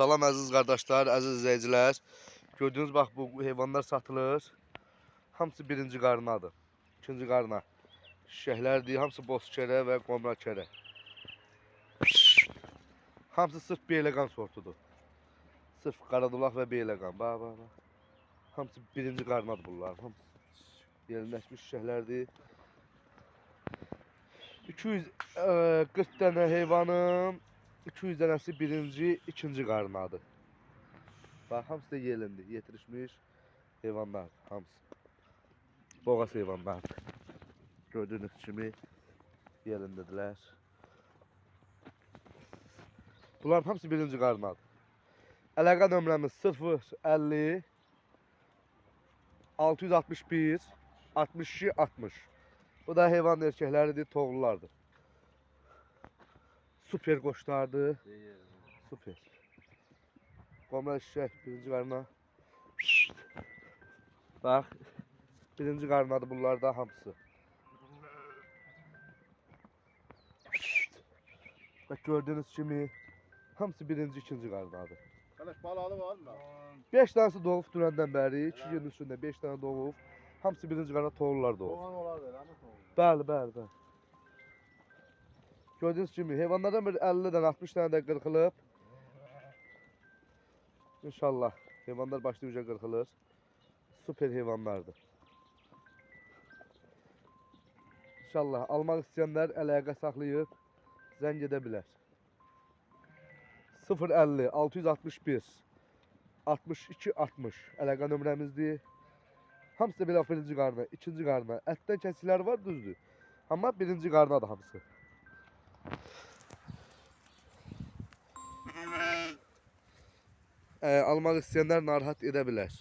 Salam əziz qardaşlar, əziz izləyicilər. Gördüyünüz bax bu heyvanlar satılır. Hamısı birinci qarnadır. İkinci qarna. Şişəklərdir, hamısı boz kərə və qomra kərə. Hamısı sırf beyləqan sortudur. Sırf qaradulaq və beyləqan. Bax, bax, bax. Hamısı birinci qarnadır bunlar. Hamısı yerləşmiş şişəklərdir. 240 dənə heyvanım, 200 dənəsi birinci, ikinci qarnadır. Bax, hamısı da yelindi, yetirişmiş heyvanlar, hamısı. Boğaz heyvanlardır. Gördüyünüz kimi yerindədirlər. Bunların hamısı birinci qarnadır. Əlaqə nömrəmiz 050 661 62 60. Bu da heyvan erkəkləridir, toğlulardır. Super qoşlardır. Super. Qomra şişək birinci qarna. Bax. Birinci qarnadır bunlar da hamısı. Bax gördüyünüz kimi hamısı birinci, ikinci qarnadır. Kardeş balalı var mı? 5 tanesi doğub dünəndən bəri, 2 gün üstündə 5 dənə doğub. Hamısı birinci qarna toğlular doğub. Doğan olar ver ama soğuk. Bəli, bəli, bəli. Gördüyünüz kimi heyvanlardan bir 50 dənə, 60 dənə də qırxılıb. İnşallah heyvanlar başlayınca qırxılır. Super heyvanlardır. İnşallah almaq istəyənlər əlaqə saxlayıb zəng edə bilər. 050 661 62 60 əlaqə nömrəmizdir. Hamısı belə birinci qarna, ikinci qarna. Ətdən kəsiklər var, düzdür. Amma birinci qarnadır hamısı. Ə, almaq istəyənlər narahat edə bilər.